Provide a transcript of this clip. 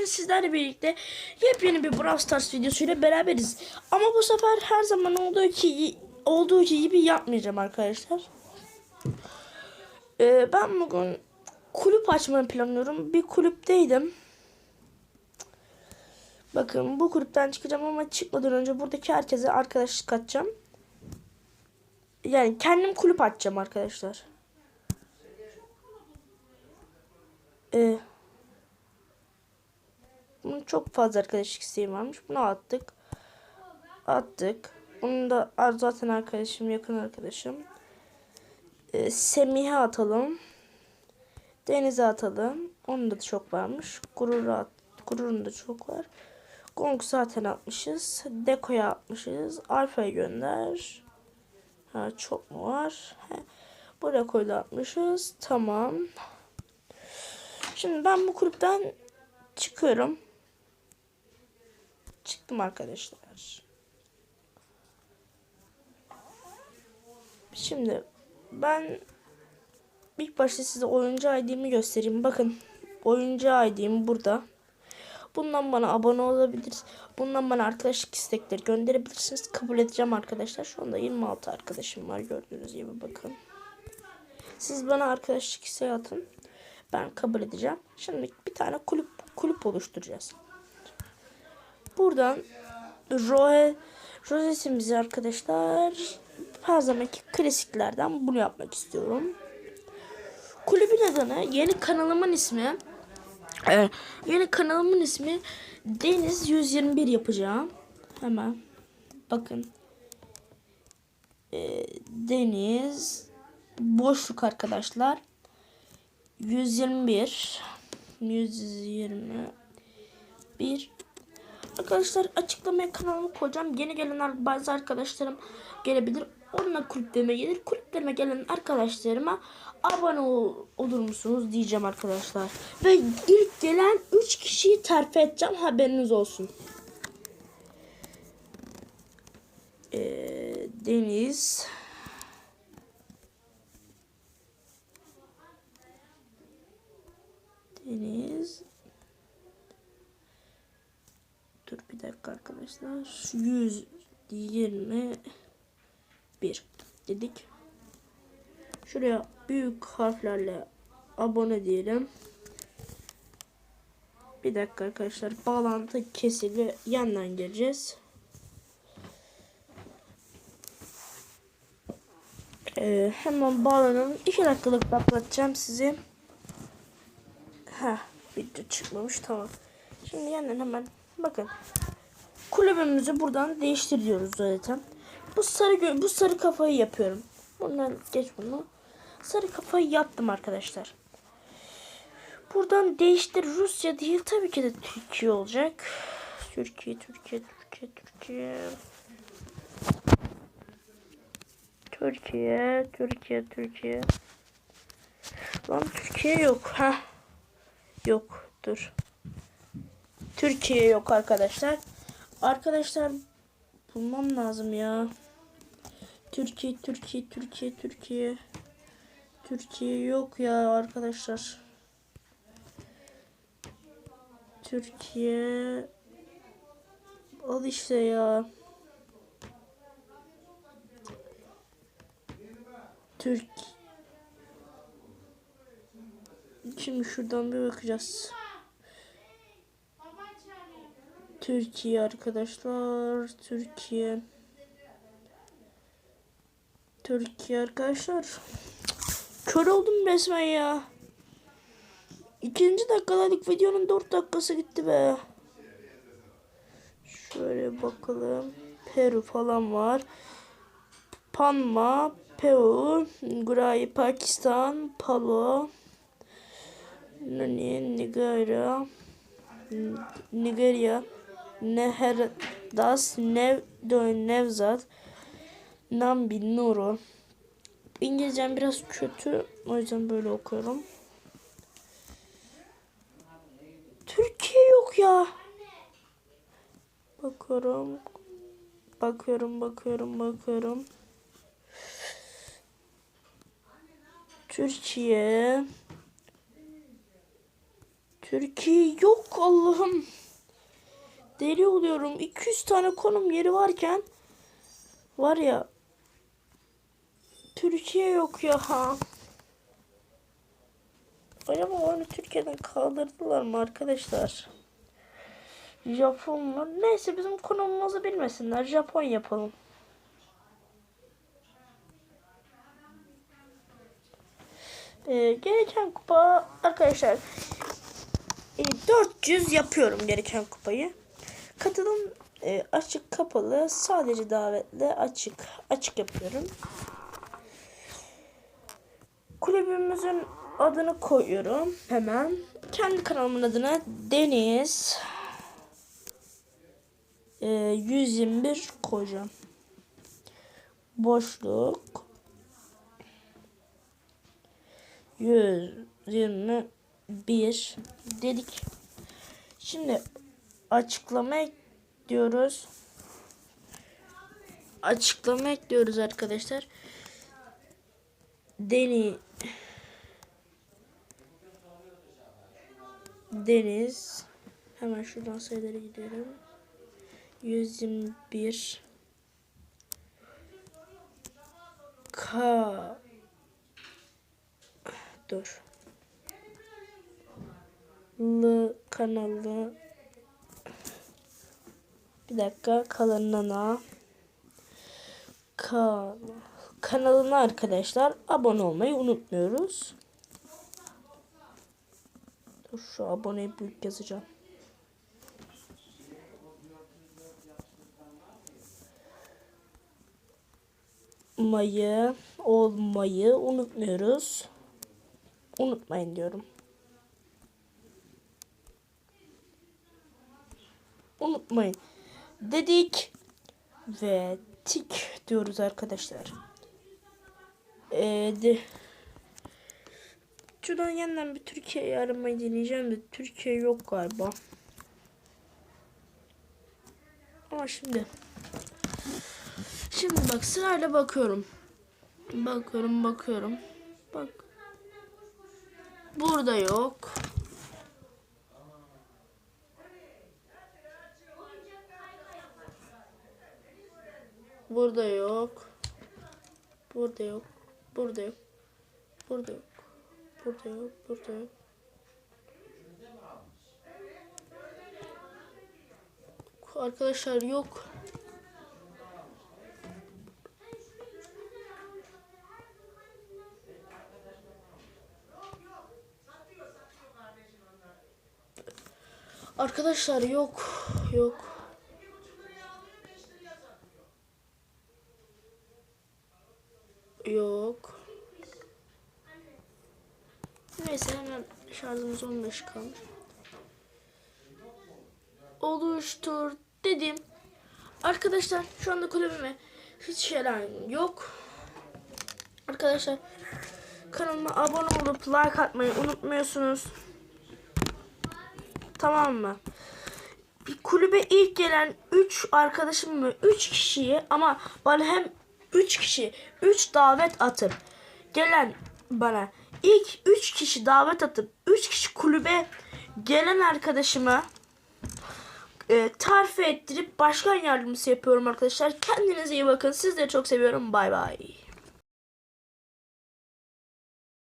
bugün sizlerle birlikte yepyeni bir Brawl Stars videosuyla beraberiz. Ama bu sefer her zaman olduğu ki olduğu gibi yapmayacağım arkadaşlar. Ee, ben bugün kulüp açmayı planlıyorum. Bir kulüpteydim. Bakın bu kulüpten çıkacağım ama çıkmadan önce buradaki herkese arkadaşlık atacağım. Yani kendim kulüp açacağım arkadaşlar. Ee, bunun çok fazla arkadaşlık isteği varmış. Bunu attık. Attık. Bunu da zaten arkadaşım, yakın arkadaşım. Ee, Semih'e atalım. Deniz'e atalım. Onun da çok varmış. Gurur'a at. Gurur'un da çok var. Gong zaten atmışız. Deko'ya atmışız. Alfa'ya gönder. Ha çok mu var? He. Bu Deko'yu da atmışız. Tamam. Şimdi ben bu kulüpten çıkıyorum. Çıktım arkadaşlar. Şimdi ben ilk başta size oyuncu ID'mi göstereyim. Bakın oyuncu ID'm burada. Bundan bana abone olabilir. Bundan bana arkadaşlık istekleri gönderebilirsiniz. Kabul edeceğim arkadaşlar. Şu anda 26 arkadaşım var gördüğünüz gibi bakın. Siz bana arkadaşlık isteği atın. Ben kabul edeceğim. Şimdi bir tane kulüp kulüp oluşturacağız. Buradan Roe rozetimizi arkadaşlar her zamanki klasiklerden bunu yapmak istiyorum. Kulübün adını yeni kanalımın ismi e, yeni kanalımın ismi Deniz 121 yapacağım. Hemen bakın. E, Deniz boşluk arkadaşlar. 121 121 Arkadaşlar açıklamaya kanalımı koyacağım. Yeni gelenler bazı arkadaşlarım gelebilir. Onunla kulüplerime gelir. Kulüplerime gelen arkadaşlarıma abone ol, olur musunuz diyeceğim arkadaşlar. Ve ilk gelen 3 kişiyi terfi edeceğim. Haberiniz olsun. Ee, Deniz Deniz Dur bir dakika arkadaşlar. 121 dedik. Şuraya büyük harflerle abone diyelim. Bir dakika arkadaşlar. Bağlantı kesili yandan geleceğiz. Ee, hemen bağlanalım. 2 dakikalık atlatacağım sizi. Heh, video çıkmamış tamam. Şimdi yandan hemen bakın. Kulübümüzü buradan değiştiriyoruz zaten. Bu sarı bu sarı kafayı yapıyorum. Bundan geç bunu. Sarı kafayı yaptım arkadaşlar. Buradan değiştir Rusya değil tabii ki de Türkiye olacak. Türkiye, Türkiye, Türkiye, Türkiye. Türkiye, Türkiye, Türkiye. Lan Türkiye yok. ha. Yok, dur. Türkiye yok arkadaşlar. Arkadaşlar bulmam lazım ya. Türkiye, Türkiye, Türkiye, Türkiye. Türkiye yok ya arkadaşlar. Türkiye. Al işte ya. Türk. Şimdi şuradan bir bakacağız. Türkiye arkadaşlar. Türkiye. Türkiye arkadaşlar. Kör oldum resmen ya. İkinci dakikadalık videonun 4 dakikası gitti be. Şöyle bakalım. Peru falan var. Panma, Peru, Guray, Pakistan, Palo, Nani, Nigeria, Nigeria, Neherdas, Nev, Nevzat, Nambi, Nuro. İngilizcem biraz kötü. O yüzden böyle okuyorum. Türkiye yok ya. Bakıyorum. Bakıyorum, bakıyorum, bakıyorum. Türkiye. Türkiye yok Allah'ım. Deli oluyorum. 200 tane konum yeri varken var ya Türkiye yok ya ha. Acaba onu Türkiye'den kaldırdılar mı arkadaşlar? Japon var. Neyse bizim konumumuzu bilmesinler. Japon yapalım. Ee, gereken kupa arkadaşlar e, 400 yapıyorum gereken kupayı. Katılım e, açık kapalı sadece davetli açık açık yapıyorum. Kulübümüzün adını koyuyorum hemen. Kendi kanalımın adına Deniz e, 121 koyacağım. Boşluk 121 dedik. Şimdi açıklama ekliyoruz. Açıklama ekliyoruz arkadaşlar. Deni Deniz hemen şuradan sayılara gidiyorum. 121 K Dur. L kanalı bir dakika kanalına Ka kanalına arkadaşlar abone olmayı unutmuyoruz. Dur şu aboneyi büyük yazacağım. Mayı olmayı unutmuyoruz. Unutmayın diyorum. Unutmayın. Dedik ve tik diyoruz arkadaşlar. Ee, de, şuradan yeniden bir Türkiye'yi aramayı deneyeceğim de Türkiye yok galiba. Ama şimdi Şimdi bak sırayla bakıyorum. Bakıyorum bakıyorum. Bak. Burada yok. Burada yok. Burada yok. Burada yok. Burada yok. Burada yok. Burada yok. Arkadaşlar yok. Arkadaşlar yok. Yok. Yok. Neyse hemen şarjımız 15 kalmış. Oluştur dedim. Arkadaşlar şu anda kulübüme hiç şeyler yok. Arkadaşlar kanalıma abone olup like atmayı unutmuyorsunuz. Tamam mı? Bir kulübe ilk gelen 3 arkadaşım mı 3 kişiyi ama bana hem 3 kişi 3 davet atıp gelen bana ilk 3 kişi davet atıp 3 kişi kulübe gelen arkadaşıma e, tarif ettirip başkan yardımcısı yapıyorum arkadaşlar. Kendinize iyi bakın. Sizleri çok seviyorum. Bay bay.